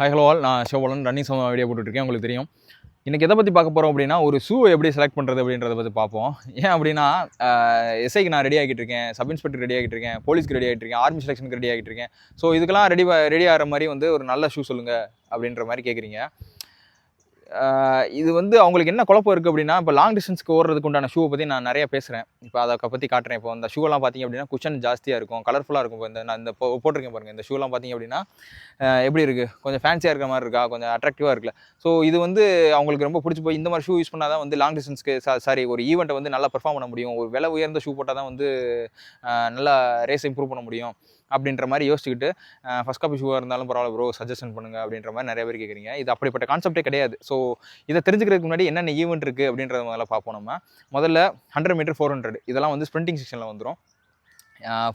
Hi hello all நான் ஷோவலன் running சம video போட்டுட்ருக்கேன். உங்களுக்கு தெரியும். இன்றைக்கி எதை பற்றி பார்க்க போகிறோம் அப்படின்னா ஒரு ஷூவை எப்படி செலக்ட் பண்ணுறது அப்படின்றத பற்றி பார்ப்போம். ஏன் அப்படின்னா எஸ்ஐக்கு நான் ரெடி ஆகிட்டு இருக்கேன். சப் இன்ஸ்பெக்டர் ரெடி ஆகிட்டு இருக்கேன். போலீஸ்க்கு ரெடி ஆகிட்டு இருக்கேன். ஆர்மி செலெக்ஷனுக்கு ரெடி ஆகிட்டு இருக்கேன். ஸோ இதுக்கெல்லாம் ரெடி ரெடி ஆகிற மாதிரி வந்து ஒரு நல்ல ஷூ சொல்லுங்கள் அப்படின்ற மாதிரி கேட்குறீங்க இது வந்து அவங்களுக்கு என்ன குழப்பம் இருக்குது அப்படின்னா இப்போ லாங் டிஸ்டன்ஸ்க்கு ஓடுறதுக்கு உண்டான ஷூவை பற்றி நான் நிறைய பேசுகிறேன் இப்போ அதை பற்றி காட்டுறேன். இப்போ அந்த ஷூவெல்லாம் பார்த்தீங்க அப்படின்னா குஷன் ஜாஸ்தியாக இருக்கும் கலர்ஃபுல்லாக இருக்கும். இப்போ இந்த நான் இந்த போ- போட்டிருக்கேன் பாருங்கள் இந்த ஷூலாம் பார்த்தீங்க அப்படின்னா எப்படி இருக்குது கொஞ்சம் ஃபேன்சியாக இருக்கிற மாதிரி இருக்கா? கொஞ்சம் அட்ராக்டிவாக இருக்குல்ல. ஸோ இது வந்து அவங்களுக்கு ரொம்ப பிடிச்சி போய் இந்த மாதிரி ஷூ யூஸ் பண்ணால் தான் வந்து லாங் டிஸ்டன்ஸ்க்கு சாரி ஒரு ஈவெண்ட்டை வந்து நல்லா பெர்ஃபார்ம் பண்ண முடியும். ஒரு விலை உயர்ந்த ஷூ போட்டால் தான் வந்து நல்லா ரேஸ் இம்ப்ரூவ் பண்ண முடியும் அப்படின்ற மாதிரி யோசிச்சுக்கிட்டு ஃபஸ்ட் காப்பி ஷூவாக இருந்தாலும் பரவாயில்ல ப்ரோ சஜஷன் பண்ணுங்கள் அப்படின்ற மாதிரி நிறைய பேர் கேட்குறீங்க இது அப்படிப்பட்ட கான்செப்டே கிடையாது. ஸோ இதை தெரிஞ்சுக்கிறதுக்கு முன்னாடி என்னென்ன ஈவெண்ட் இருக்குது அப்படின்றத முதல்ல பார்ப்போம் நம்ம. முதல்ல ஹண்ட்ரட் மீட்டர் ஃபோர் ஹண்ட்ரட் இதெல்லாம் வந்து ஸ்ப்ரிண்டிங் செக்ஷனில் வந்துடும்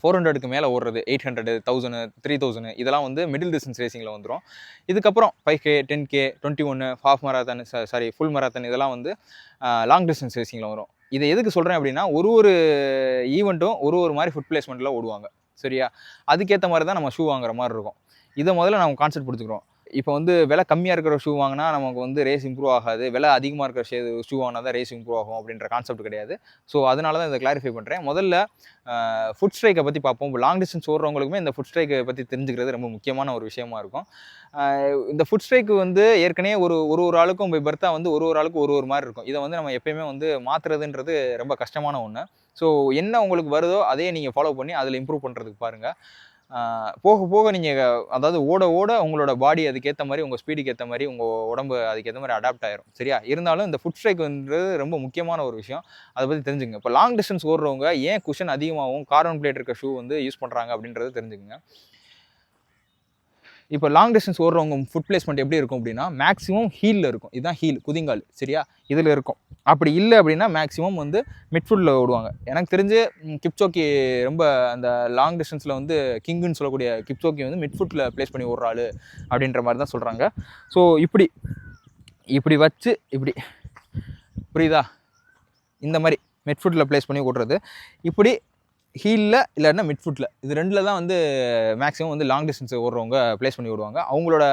ஃபோர் ஹண்ட்ரடுக்கு மேலே ஓடுறது eight hundred thousand three thousand இதெல்லாம் வந்து மிடில் டிஸ்டன்ஸ் ரேசிங்கில் வந்துடும் இதுக்கப்புறம் five K ten K twenty ஒன்று half marathon sorry full marathon இதெல்லாம் வந்து லாங் டிஸ்டன்ஸ் ரேசிங்கில் வரும் இதை எதுக்கு சொல்கிறேன் அப்படின்னா ஒரு ஒரு ஈவெண்ட்டும் ஒரு ஒரு மாதிரி ஃபுட் பிளேஸ்மெண்ட்டில் ஓடுவாங்க. சரியா? அதுக்கேற்ற மாதிரி தான் நம்ம ஷூ வாங்குற மாதிரி இருக்கும். இதை முதல்ல நம்ம கான்செப்ட் பிடிச்சிக்கிறோம் இப்போ வந்து விலை கம்மியாக இருக்கிற ஷூ வாங்கினா நமக்கு வந்து ரேஸ் இம்ப்ரூவ் ஆகாது. விலை அதிகமாக இருக்கிற ஷே ஷூ வாங்கினா தான் ரேஸ் இம்ப்ரூவ் ஆகும் அப்படின்ற கான்செப்ட் கிடையாது. ஸோ அதனால தான் இதை கிளாரிஃபை பண்ணுறேன் முதல்ல ஃபுட் ஸ்ட்ரைக்கை பற்றி பார்ப்போம். லாங் டிஸ்டன்ஸ் ஓடுறவங்களுக்குமே இந்த ஃபுட் ஸ்ட்ரைக்கை பற்றி தெரிஞ்சுக்கிறது ரொம்ப முக்கியமான ஒரு விஷயமா இருக்கும். இந்த ஃபுட் ஸ்ட்ரைக்கு வந்து ஏற்கனவே ஒரு ஒரு ஒரு ஆளுக்கும் போய் பெர்த்தா வந்து ஒரு ஒரு ஆளுக்கும் ஒரு ஒரு மாதிரி இருக்கும். இதை வந்து நம்ம எப்பயுமே வந்து மாற்றுறதுன்றது ரொம்ப கஷ்டமான ஒன்று ஸோ என்ன உங்களுக்கு வருதோ அதையே நீங்கள் ஃபாலோ பண்ணி அதில் இம்ப்ரூவ் பண்ணுறதுக்கு பாருங்கள் போக போக நீங்கள் அதாவது ஓட ஓட உங்களோட பாடி அதுக்கேற்ற மாதிரி உங்கள் ஸ்பீடுக்கு ஏற்ற மாதிரி உங்கள் உடம்பு அதுக்கேற்ற மாதிரி அடாப்ட் ஆயிரும். சரியா? இருந்தாலும் இந்த ஃபுட் ஸ்ட்ரைக்ன்றது ரொம்ப முக்கியமான ஒரு விஷயம். அதை பற்றி தெரிஞ்சுங்க இப்போ லாங் டிஸ்டன்ஸ் ஓடுறவங்க ஏன் குஷன் அதிகமாகவும் கார்பன் பிளேட் இருக்க ஷூ வந்து யூஸ் பண்ணுறாங்க அப்படின்றத தெரிஞ்சுக்கங்க. இப்போ லாங் டிஸ்டன்ஸ் ஓடுறவங்க ஃபுட் பிளேஸ்மெண்ட் எப்படி இருக்கும் அப்படின்னா மேக்ஸிமம் ஹீலில் இருக்கும். இதுதான் ஹீல் குதிங்கால் சரியா? இதில் இருக்கும். அப்படி இல்லை அப்படின்னா மேக்ஸிமம் வந்து மிட்ஃபுல்டில் ஓடுவாங்க. எனக்கு தெரிஞ்சு கிப்சோக்கி ரொம்ப அந்த லாங் டிஸ்டன்ஸில் வந்து கிங்குன்னு சொல்லக்கூடிய கிப்சோக்கி வந்து மிட்ஃபுட்டில் ப்ளேஸ் பண்ணி ஓடுறாள் அப்படின்ற மாதிரி தான் சொல்கிறாங்க ஸோ இப்படி இப்படி வச்சு இப்படி புரியுதா? இந்த மாதிரி மிட்ஃபுட்டில் ப்ளேஸ் பண்ணி ஓடுறது. இப்படி ஹீலில் இல்லைன்னா மிட்ஃபுட்டில் இது ரெண்டில் தான் வந்து மேக்ஸிமம் வந்து லாங் டிஸ்டன்ஸ் ஓடுறவங்க ப்ளேஸ் பண்ணி விடுவாங்க. அவங்களோட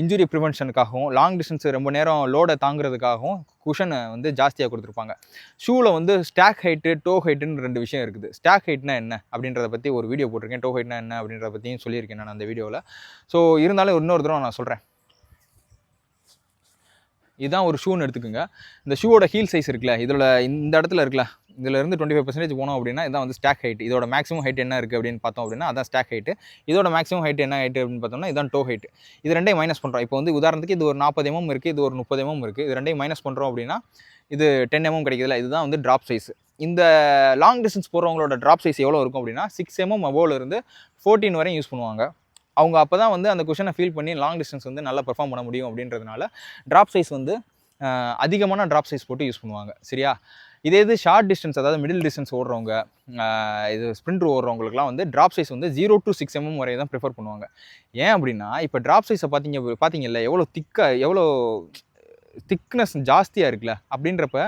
இன்ஜுரி ப்ரிவென்ஷனுக்காகவும் லாங் டிஸ்டன்ஸ் ரொம்ப நேரம் லோடை தாங்குறதுக்காகவும் குஷனை வந்து ஜாஸ்தியாக கொடுத்துருப்பாங்க. ஷூவில் வந்து ஸ்டாக் ஹைட்டு டோ ஹைட்டுன்னு ரெண்டு விஷயம் இருக்குது. ஸ்டாக் ஹைட்னா என்ன? அப்படின்றத பற்றி ஒரு வீடியோ போட்டிருக்கேன். டோ ஹைட்னா என்ன? அப்படின்றத பற்றியும் சொல்லியிருக்கேன் நான் அந்த வீடியோவில் ஸோ இருந்தாலும் இன்னொரு தடவை நான் சொல்கிறேன் இதுதான் ஒரு ஷூன்னு எடுத்துக்கோங்க. இந்த ஷூவோட ஹீல் சைஸ் இருக்குல்ல இதோட இந்த இடத்துல இருக்குல்ல இதுல இருந்து டுவெண்ட்டி ஃபைவ் பர்சன்டேஜ் போனோம் அப்படின்னா இதான் வந்து ஸ்டாக் ஹைட் இதோட மேக்ஸிமம் ஹைட் என்ன இருக்குது அப்படின்னு பார்த்தோம் அப்படின்னா அதான் ஸ்டாக் ஹைட்டு இதோட மேக்ஸிமம் ஹைட் என்ன ஹைட் அப்படின்னு பார்த்தோம்னா இதான் டோ ஹைட் இது ரெண்டையும் மைனஸ் பண்ணுறோம் இப்போ வந்து உதாரணத்துக்கு இது ஒரு நாற்பது mm எம்எம் இருக்குது இது ஒரு முப்பது mm எம்எம் இருக்குது இது ரெண்டையும் மைனஸ் பண்ணுறோம் அப்படின்னா இது டென் எம்எம் mm கிடைக்குதுல இதுதான் வந்து ட்ராப் சைஸ் இந்த லாங் டிஸ்டன்ஸ் போகிறவங்களோட ட்ராப் சைஸ் எவ்வளோ இருக்கும் அப்படின்னா சிக்ஸ் எம்எம் அபோவில் இருந்து ஃபோர்டீன் வரையும் யூஸ் பண்ணுவாங்க. அவங்க அப்போ தான் வந்து அந்த கொஷனை ஃபீல் பண்ணி லாங் டிஸ்டன்ஸ் வந்து நல்லா பெர்ஃபார்ம் பண்ண முடியும் அப்படின்றதுனால ட்ராப் சைஸ் வந்து அதிகமான ட்ராப் சைஸ் போட்டு யூஸ் பண்ணுவாங்க. சரியா? இதே இது ஷார்ட் டிஸ்டன்ஸ் அதாவது மிடில் டிஸ்டன்ஸ் ஓடுறவங்க இது ஸ்ப்ரிண்ட் ஓடுறவங்களுக்குலாம் வந்து ட்ராப் சைஸ் வந்து ஜீரோ டு சிக்ஸ் எம்எம் வரை தான் ப்ரிஃபர் பண்ணுவாங்க. ஏன் அப்படின்னா இப்போ ட்ராப் சைஸை பார்த்தீங்க பார்த்தீங்கல்ல எவ்வளோ திக்காக எவ்வளோ திக்னஸ் ஜாஸ்தியாக இருக்குல்ல? அப்படின்றப்ப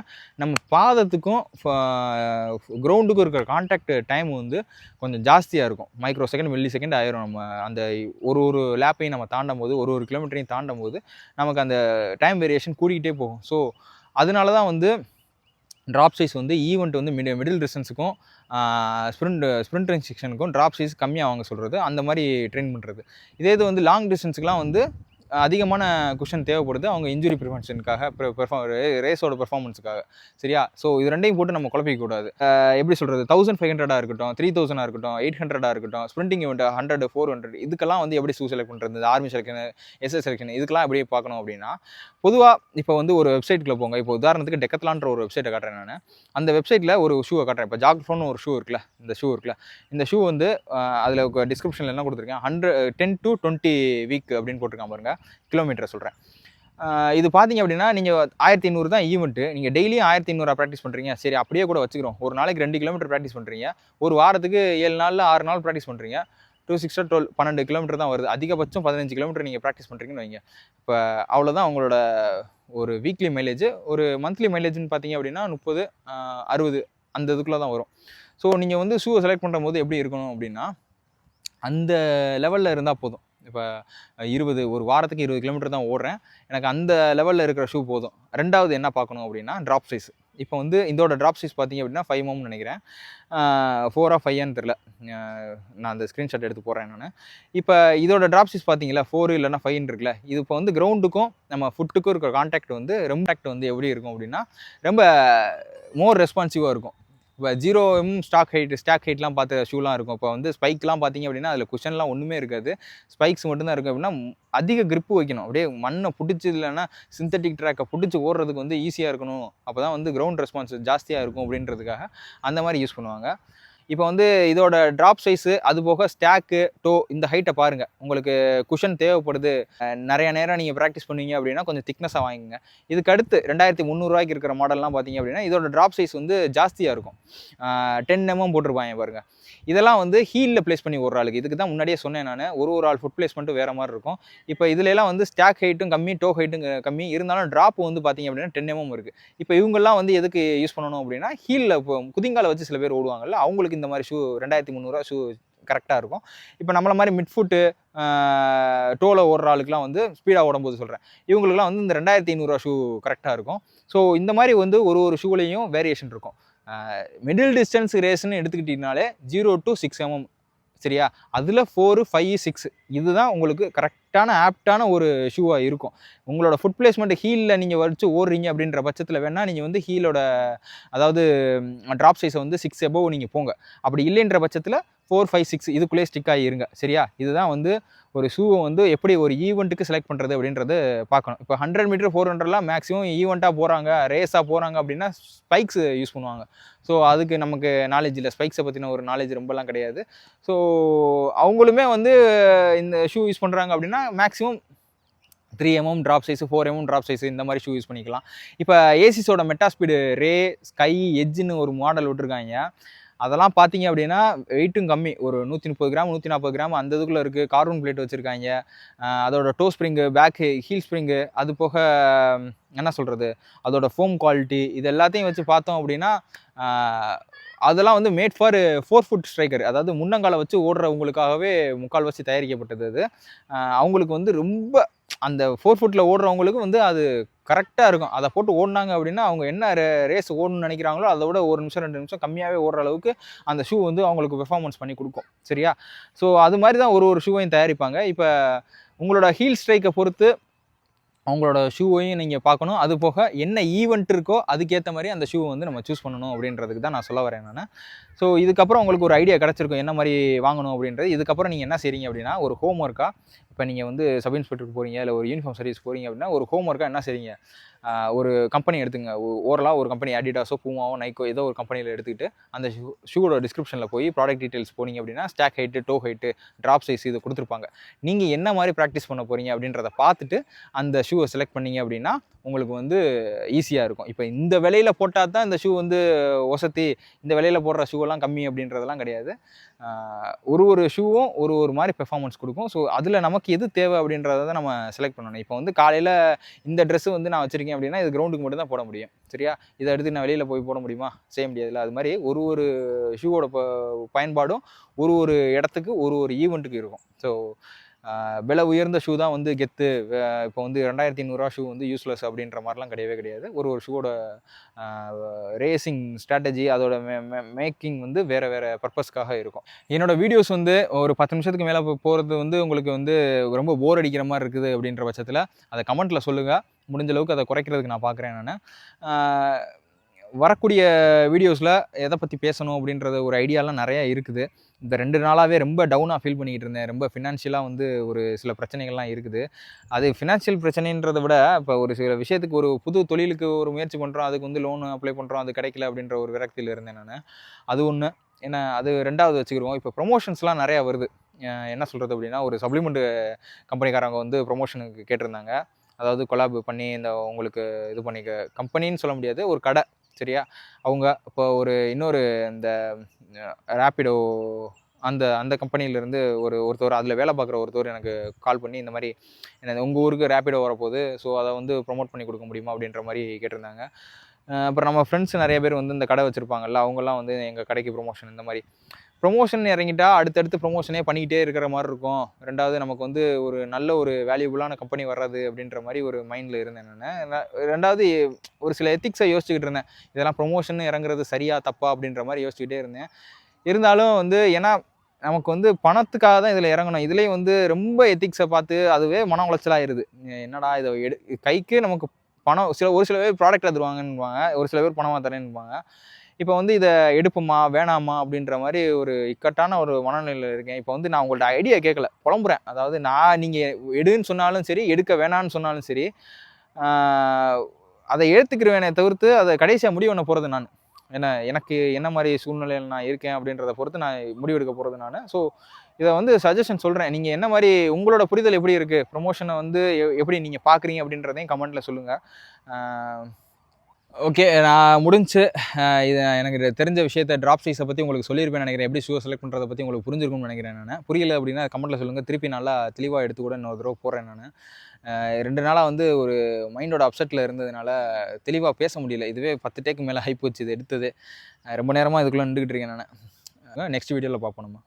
நம்ம பாதத்துக்கும் கிரவுண்டுக்கும் இருக்கிற கான்டாக்ட் டைம் வந்து கொஞ்சம் ஜாஸ்தியாக இருக்கும். மைக்ரோ செகண்ட் மில்லி செகண்ட் ஆயிரும் நம்ம அந்த ஒரு ஒரு லேப்பையும் நம்ம தாண்டும் போது ஒரு ஒரு கிலோமீட்டரையும் தாண்டும் போது நமக்கு அந்த டைம் வேரியேஷன் கூடிக்கிட்டே போகும். ஸோ அதனால தான் வந்து ட்ராப் சைஸ் வந்து e ஈவெண்ட் வந்து மிடி மிடில் டிஸ்டன்ஸுக்கும் ஸ்ப்ரிண்ட் ஸ்ப்ரிண்ட் செக்ஷனுக்கும் ட்ராப் சைஸ் கம்மியாக அவங்க சொல்கிறது அந்த மாதிரி ட்ரெயின் பண்ணுறது இதே இது வந்து லாங் டிஸ்டன்ஸுக்குலாம் வந்து அதிகமான குஷன் தேவைப்படுது. அவங்க இன்ஜுரி ப்ரிவென்ஷனுக்காக பெர்ஃபார்ம் ரேஸோட பெர்ஃபார்மன்ஸுக்காக சரியா? ஸோ இது ரெண்டையும் போட்டு நம்ம குழப்பிக்க கூடாது. எப்படி சொல்கிறது தௌசண்ட் ஃபைவ் ஹண்ட்ரடாக இருக்கட்டும் த்ரீ தௌசண்டாக இருக்கட்டும் எயிட் ஹண்ட்ரடாக இருக்கட்டும் sprinting event hundred four hundred இதுக்கெல்லாம் வந்து எப்படி ஷூ செலக்ட் பண்ணுறது ஆர்மி செலக்ஷன் எஸ்எஸ் செலக்ஷன் இதுக்கெல்லாம் எப்படி பார்க்கணும் அப்படின்னா பொதுவாக இப்போ வந்து ஒரு வெப்சைட்டுக்குள்ள போங்க. இப்போ உதாரணத்துக்கு டெக்கத்லான்ற ஒரு வெப்சைட்டை காட்டுறேன் நான். அந்த வெப்சைட்டில் ஒரு ஷூவை காட்டுறேன். இப்போ ஜாக்ஃபோன் ஒரு ஷூ இருக்குல்ல இந்த ஷூ இருக்குல்ல. இந்த ஷூ வந்து அதில் டிஸ்கிரிப்ஷனில் என்ன கொடுத்துருக்கேன்? Hundred ten to twenty week அப்படின்னு போட்டிருக்கான் பாருங்கள் கிலோமீட்டர் சொல்கிறேன் இது பார்த்தீங்க அப்படின்னா நீங்கள் ஆயிரத்தி ஐநூறு தான் ஈவெண்ட்டு நீங்கள் டெய்லியும் ஆயிரத்தி ஐநூறு ப்ராக்டிஸ் பண்ணுறீங்க சரி அப்படியே கூட வச்சுக்கிறோம். ஒரு நாளைக்கு ரெண்டு கிலோமீட்டர் ப்ராக்டிஸ் பண்ணுறீங்க ஒரு வாரத்துக்கு ஏழு நாளில் ஆறு நாள் ப்ராக்டிஸ் பண்ணுறீங்க டூ சிக்ஸ் டுவெல் பன்னெண்டு கிலோமீட்டர் தான் வருது. அதிகபட்சம் பதினஞ்சு கிலோமீட்டர் நீங்கள் ப்ராக்டிஸ் பண்ணுறீங்கன்னு வைங்க. இப்போ அவ்வளோதான் உங்களோட ஒரு வீக்லி மைலேஜ் ஒரு மந்த்லி மைலேஜ்னு பார்த்தீங்க அப்படின்னா முப்பது அறுபது அந்த இதுக்குள்ளே தான் வரும். ஸோ நீங்கள் வந்து ஷூவை செலக்ட் பண்ணுற போது எப்படி இருக்கணும் அப்படின்னா அந்த லெவலில் இருந்தால் போதும். இப்போ இருபது ஒரு வாரத்துக்கு இருபது கிலோமீட்டர் தான் ஓடுறேன். எனக்கு அந்த லெவலில் இருக்கிற ஷூ போதும். ரெண்டாவது என்ன பார்க்கணும் அப்படின்னா ட்ராப் சைஸ் இப்போ வந்து இதோட ட்ராப் சைஸ் பார்த்தீங்க அப்படின்னா ஃபைவ் மோம்னு நினைக்கிறேன். ஃபோராக ஃபைவ்னு தெரில நான் அந்த ஸ்க்ரீன்ஷாட் எடுத்து போடுறேன் நான். இப்போ இதோட ட்ராப் சைஸ் பார்த்தீங்களா ஃபோர் இல்லைன்னா ஃபைவ்னு இருக்குல்ல இது இப்போ வந்து கிரவுண்டுக்கும் நம்ம ஃபுட்டுக்கும் இருக்கிற கான்டாக்ட் வந்து ரொம்ப வந்து எப்படி இருக்கும் அப்படின்னா ரொம்ப மோர் ரெஸ்பான்சிவாக இருக்கும். இப்போ zero M stack height stack ஹைட்லாம் பார்த்த ஷூலாம் இருக்கும். இப்போ வந்து ஸ்பைக்லாம் பார்த்தீங்க அப்படின்னா அதில் குஷன்லாம் ஒன்றுமே இருக்காது. ஸ்பைக்ஸ் மட்டும்தான் இருக்கும் அப்படின்னா அதிக கிரிப்பு வைக்கணும். அப்படியே மண்ணை பிடிச்சி இல்லைன்னா சிந்தட்டிக் ட்ராக்கை பிடிச்சி ஓடுறதுக்கு வந்து ஈஸியாக இருக்கணும். அப்போ தான் வந்து கிரவுண்ட் ரெஸ்பான்ஸ் ஜாஸ்தியாக இருக்கும் அப்படின்றதுக்காக அந்த மாதிரி யூஸ் பண்ணுவாங்க. இப்போ வந்து இதோட ட்ராப் சைஸு அது போக ஸ்டாக்கு டோ இந்த ஹைட்டை பாருங்கள் உங்களுக்கு குஷன் தேவைப்படுது. நிறைய நேரம் நீங்கள் ப்ராக்டிஸ் பண்ணுவீங்க அப்படின்னா கொஞ்சம் திக்னஸாக வாங்கிங்க இதுக்கு அடுத்து ரெண்டாயிரத்தி முந்நூறுரூவாய்க்கு இருக்கிற மாடல்லாம் பார்த்தீங்க அப்படின்னா இதோட ட்ராப் சைஸ் வந்து ஜாஸ்தியாக இருக்கும். டென் எம்எம் mm போட்டிருப்பாங்க பாருங்கள் இதெல்லாம் வந்து ஹீலில் ப்ளேஸ் பண்ணி ஒரு ஆளுக்கு. இதுக்கு தான் முன்னாடியே சொன்னேன் நான். ஒரு ஒரு ஆள் ஃபுட் பிளேஸ்மெண்ட்டும் வேறு மாதிரி இருக்கும். இப்போ இதுலலாம் வந்து ஸ்டாக் ஹைட்டும் கம்மி டோ ஹைட்டும் கம்மி. இருந்தாலும் ட்ராப் வந்து பார்த்தீங்க அப்படின்னா டென் எம்எம் mm இருக்குது இப்போ இவங்கெல்லாம் வந்து எதுக்கு யூஸ் பண்ணணும் அப்படின்னா ஹீலில் இப்போ குதிங்கால வச்சு சில பேர் ஓடுவாங்கல்ல அவங்களுக்கு இந்த மாதிரி ஷூ ரெண்டாயிரத்தி முந்நூறுரூவா ஷூ கரெக்டாக இருக்கும். இப்போ நம்மள மாதிரி மிட் ஃபுட்டு டோவில் ஓடுற ஆளுக்குலாம் வந்து ஸ்பீடாக ஓடும்போது சொல்கிறேன் இவங்களுக்குலாம் வந்து இந்த ரெண்டாயிரத்தி ஐநூறுரூவா ஷூ கரெக்டாக இருக்கும். ஸோ இந்த மாதிரி வந்து ஒரு ஒரு ஷூலையும் வேரியேஷன் இருக்கும். மிடில் டிஸ்டன்ஸ் ரேஸ்னு எடுத்துக்கிட்டிங்கனாலே ஜீரோ டு சிக்ஸ் எம்எம் சரியா? அதில் ஃபோரு ஃபைவ் சிக்ஸ் இதுதான் உங்களுக்கு கரெக்டான ஆப்டான ஒரு ஷூவாக இருக்கும். உங்களோட ஃபுட் பிளேஸ்மெண்ட் ஹீலில் நீங்கள் வச்சு ஓடுறீங்க அப்படின்ற பட்சத்தில் வேணால் நீங்கள் வந்து ஹீலோட அதாவது ட்ராப் சைஸை வந்து சிக்ஸ் எபோவ் நீங்கள் போங்க. அப்படி இல்லைன்ற பட்சத்தில் ஃபோர் ஃபைவ் சிக்ஸ் இதுக்குள்ளேயே ஸ்டிக் ஆகிருங்க சரியா? இதுதான் வந்து ஒரு ஷூவை வந்து எப்படி ஒரு ஈவெண்ட்டுக்கு செலக்ட் பண்ணுறது அப்படின்றது பார்க்கணும். இப்போ ஹண்ட்ரட் மீட்டர் ஃபோர் ஹண்ட்ரட்லாம் மேக்ஸிமம் ஈவெண்ட்டாக போகிறாங்க ரேஸாக போகிறாங்க அப்படின்னா ஸ்பைக்ஸ் யூஸ் பண்ணுவாங்க. ஸோ அதுக்கு நமக்கு நாலேஜ் இல்லை. ஸ்பைக்ஸை பற்றின ஒரு நாலேஜ் ரொம்பலாம் கிடையாது. ஸோ அவங்களுமே வந்து இந்த ஷூ யூஸ் பண்ணுறாங்க அப்படின்னா maximum three mm drop size four mm drop size இந்த மாதிரி ஷூ யூஸ் பண்ணிக்கலாம். இப்போ ஏசிஸோட மெட்டா ஸ்பீடு ரே ஸ்கை எஜ்ஜுன்னு ஒரு மாடல் விட்டுருக்காங்க. அதெல்லாம் பார்த்தீங்க அப்படின்னா வெயிட்டும் கம்மி. ஒரு நூற்றி முப்பது கிராம் நூற்றி நாற்பது கிராம் அந்த இதுக்குள்ளே இருக்குது கார்பன் பிளேட் வச்சுருக்காங்க அதோட toe spring back heel spring அது போக என்ன சொல்கிறது அதோட ஃபோம் குவாலிட்டி இது எல்லாத்தையும் வச்சு பார்த்தோம் அப்படின்னா அதெல்லாம் வந்து made for forefoot striker அதாவது முன்னங்கால வச்சு ஓடுறவங்களுக்காகவே முக்கால்வாசி தயாரிக்கப்பட்டது அது. அவங்களுக்கு வந்து ரொம்ப அந்த ஃபோர் ஃபுட்டில் ஓடுறவங்களுக்கு வந்து அது கரெக்டாக இருக்கும். அதை போட்டு ஓடினாங்க அப்படின்னா அவங்க என்ன ரேஸ் ஓடணும்னு நினைக்கிறாங்களோ அதை விட ஒரு நிமிஷம் ரெண்டு நிமிஷம் கம்மியாகவே ஓடுற அளவுக்கு அந்த ஷூ வந்து அவங்களுக்கு பெர்ஃபார்மன்ஸ் பண்ணி கொடுக்கும். சரியா? ஸோ அது மாதிரி தான் ஒரு ஒரு ஷூவையும் தயாரிப்பாங்க. இப்போ உங்களோட ஹீல் ஸ்ட்ரைக்கை பொறுத்து அவங்களோட ஷூவையும் நீங்கள் பார்க்கணும். அது போக என்ன ஈவெண்ட் இருக்கோ அதுக்கேற்ற மாதிரி அந்த ஷூவை வந்து நம்ம சூஸ் பண்ணணும் அப்படின்றதுக்கு தான் நான் சொல்ல வரேன் நான். ஸோ இதுக்கப்புறம் உங்களுக்கு ஒரு ஐடியா கிடச்சிருக்கும். என்ன மாதிரி வாங்கணும் அப்படின்றது. இதுக்கப்புறம் நீங்கள் என்ன செய்றீங்க அப்படின்னா ஒரு ஹோம் ஒர்க்காக இப்போ நீங்கள் வந்து சப் இன்ஸ்பெக்டருக்கு போகிறீங்க இல்லை ஒரு யூனிஃபார்ம் சர்வீஸ் போகிறீங்க அப்படின்னா ஒரு ஹோம் ஒர்க்காக என்ன செய்றீங்க? ஒரு கம்பெனி எடுத்துங்க. ஓரலாக ஒரு கம்பெனி அடிடாஸோ பூமாவோ நைக்கோ ஏதோ ஒரு கம்பெனியில் எடுத்துக்கிட்டு அந்த ஷூ ஷூவோட டிஸ்கிரிப்ஷனில் போய் ப்ராடக்ட் டீட்டெயில்ஸ் போனீங்க அப்படின்னா stack height toe height drop size இது கொடுத்துருப்பாங்க. நீங்கள் என்ன மாதிரி ப்ராக்டிஸ் பண்ண போகிறீங்க அப்படின்றத பார்த்துட்டு அந்த ஷூவை செலக்ட் பண்ணீங்க அப்படின்னா உங்களுக்கு வந்து ஈஸியாக இருக்கும். இப்போ இந்த விலையில் போட்டால் தான் இந்த ஷூ வந்து ஒசத்தி இந்த விலையில் போடுற ஷூவெல்லாம் கம்மி அப்படின்றதெல்லாம் கிடையாது. ஒரு ஒரு ஷூவும் ஒரு ஒரு மாதிரி பெர்ஃபார்மன்ஸ் கொடுக்கும். ஸோ அதில் நமக்கு எது தேவை அப்படின்றத தான் நம்ம செலக்ட் பண்ணணும். இப்போ வந்து காலையில் இந்த ட்ரெஸ்ஸு வந்து நான் வச்சுருக்கேன் அப்படின்னா இது கிரவுண்டுக்கு மட்டும் தான் போட முடியும். சரியா? இதை எடுத்து நான் வெளியில் போய் போட முடியுமா? செய்ய முடியாதுல்ல. அது மாதிரி ஒரு ஒரு ஷூவோட ப பயன்பாடும் ஒரு ஒரு இடத்துக்கு ஒரு ஒரு ஈவெண்ட்டுக்கு இருக்கும். ஸோ விலை உயர்ந்த ஷூ தான் வந்து கெத்து. இப்போ வந்து ரெண்டாயிரத்தி ஐநூறுரூவா ஷூ வந்து யூஸ்லெஸ் அப்படின்ற மாதிரிலாம் கிடையவே கிடையாது. ஒரு ஒரு ஷூவோட ரேசிங் ஸ்ட்ராட்டஜி அதோட மேக்கிங் வந்து வேறு வேறு பர்பஸ்க்காக இருக்கும். என்னோடய வீடியோஸ் வந்து ஒரு பத்து நிமிஷத்துக்கு மேலே போகிறது வந்து உங்களுக்கு வந்து ரொம்ப போர் அடிக்கிற மாதிரி இருக்குது அப்படின்ற பட்சத்தில் அதை கமெண்ட்டில் சொல்லுங்கள் முடிஞ்ச அளவுக்கு அதை குறைக்கிறதுக்கு நான் பார்க்குறேன் நான். வரக்கூடிய வீடியோஸில் எதை பற்றி பேசணும் அப்படின்றது ஒரு ஐடியாலாம் நிறையா இருக்குது. இந்த ரெண்டு நாளாகவே ரொம்ப டவுனாக ஃபீல் பண்ணிக்கிட்டு இருந்தேன். ரொம்ப ஃபினான்ஷியலாக வந்து ஒரு சில பிரச்சனைகள்லாம் இருக்குது. அது ஃபினான்ஷியல் பிரச்சனைன்றதை விட இப்போ ஒரு சில விஷயத்துக்கு ஒரு புது தொழிலுக்கு ஒரு முயற்சி பண்ணுறோம் அதுக்கு வந்து லோன் அப்ளை பண்ணுறோம் அது கிடைக்கல அப்படின்ற ஒரு விரக்தியில் இருந்தேன் நான். அது ஒன்று ஏன்னா அது ரெண்டாவது வச்சுக்கிடுவோம் இப்போ ப்ரொமோஷன்ஸ்லாம் நிறையா வருது. என்ன சொல்கிறது அப்படின்னா ஒரு சப்ளிமெண்ட் கம்பெனிக்காரங்க வந்து ப்ரொமோஷனுக்கு கேட்டிருந்தாங்க. அதாவது கொலாப் பண்ணி இந்த உங்களுக்கு இது பண்ணிக்க கம்பெனின்னு சொல்ல முடியாது. ஒரு கடை. சரியா? அவங்க இப்போ ஒரு இன்னொரு இந்த ரேப்பிடோ அந்த அந்த கம்பெனியிலேருந்து ஒரு ஒருத்தர் அதில் வேலை பார்க்குற ஒருத்தர் எனக்கு கால் பண்ணி இந்த மாதிரி என்ன உங்கள் ஊருக்கு ரேப்பிடோ வரப்போகுது. ஸோ அதை வந்து ப்ரொமோட் பண்ணி கொடுக்க முடியுமா அப்படின்ற மாதிரி கேட்டிருந்தாங்க. அப்புறம் நம்ம ஃப்ரெண்ட்ஸ் நிறைய பேர் வந்து இந்த கடை வச்சுருப்பாங்கல்ல அவங்கெல்லாம் வந்து எங்கள் கடைக்கு ப்ரொமோஷன் இந்த மாதிரி. ப்ரொமோஷன் இறங்கிட்டா அடுத்தடுத்து ப்ரொமோஷனே பண்ணிக்கிட்டே இருக்கிற மாதிரி இருக்கும். ரெண்டாவது நமக்கு வந்து ஒரு நல்ல ஒரு வேல்யூபுளான கம்பெனி வர்றது அப்படின்ற மாதிரி ஒரு மைண்டில் இருந்தேன் நான். ரெண்டாவது ஒரு சில எத்திக்ஸை யோசிச்சுக்கிட்டு இருந்தேன். இதெல்லாம் ப்ரொமோஷன் இறங்குறது சரியா தப்பா அப்படின்ற மாதிரி யோசிச்சுக்கிட்டே இருந்தேன். இருந்தாலும் வந்து ஏன்னா நமக்கு வந்து பணத்துக்காக தான் இதில் இறங்கணும். இதுலேயும் வந்து ரொம்ப எத்திக்ஸை பார்த்து அதுவே மன உளைச்சலாகிடுது என்னடா இதை எடு கைக்கு நமக்கு பணம் சில ஒரு சில பேர் ப்ராடக்ட் தருவாங்கன்னுவாங்க. ஒரு சில பேர் பணமாக தரேன்னுவாங்க. இப்போ வந்து இதை எடுப்போமா வேணாமா அப்படின்ற மாதிரி ஒரு இக்கட்டான ஒரு மனநிலையில் இருக்கேன். இப்போ வந்து நான் உங்கள்ட்ட ஐடியா கேட்கல புலம்புறேன். அதாவது நான் நீங்கள் எடுன்னு சொன்னாலும் சரி எடுக்க வேணான்னு சொன்னாலும் சரி அதை ஏற்றுக்கிறவேனே தவிர்த்து அதை கடைசியாக முடிவு பண்ண போகிறது நான். என்ன எனக்கு என்ன மாதிரி சூழ்நிலையில் நான் இருக்கேன் அப்படின்றத பொறுத்து நான் முடிவெடுக்க போகிறது நான். ஸோ இதை வந்து சஜஷன் சொல்கிறேன் நீங்கள் என்ன மாதிரி உங்களோட புரிதல் எப்படி இருக்குது ப்ரொமோஷனை வந்து எ- எப்படி நீங்கள் பார்க்குறீங்க அப்படின்றதையும் கமெண்ட்டில் சொல்லுங்கள் ஓகே நான் முடிஞ்சு இது எனக்கு தெரிஞ்ச விஷயத்த ட்ராப் சைஸை பற்றி உங்களுக்கு சொல்லியிருப்பேன் நினைக்கிறேன். எப்படி ஷூ செலக்ட் பண்ணுறதை பற்றி உங்களுக்கு புரிஞ்சிருக்கும்னு நினைக்கிறேன் நான். புரியல அப்படின்னா கமெண்ட்டில் சொல்லுங்கள் திருப்பி நல்லா தெளிவாக எடுத்து கூட இன்னொரு தடவை போடுறேன் நான். ரெண்டு நாளாக வந்து ஒரு மைண்டோட அப்செட்டில் இருந்ததுனால தெளிவாக பேச முடியல. இதுவே பத்து டேக்கு மேலே ஹைப் வச்சு இது எடுத்தது. ரொம்ப நேரமாக இதுக்குள்ளே நின்றுக்கிட்டு இருக்கேன் நான். நெக்ஸ்ட் வீடியோவில் பார்ப்போம் நம்ம.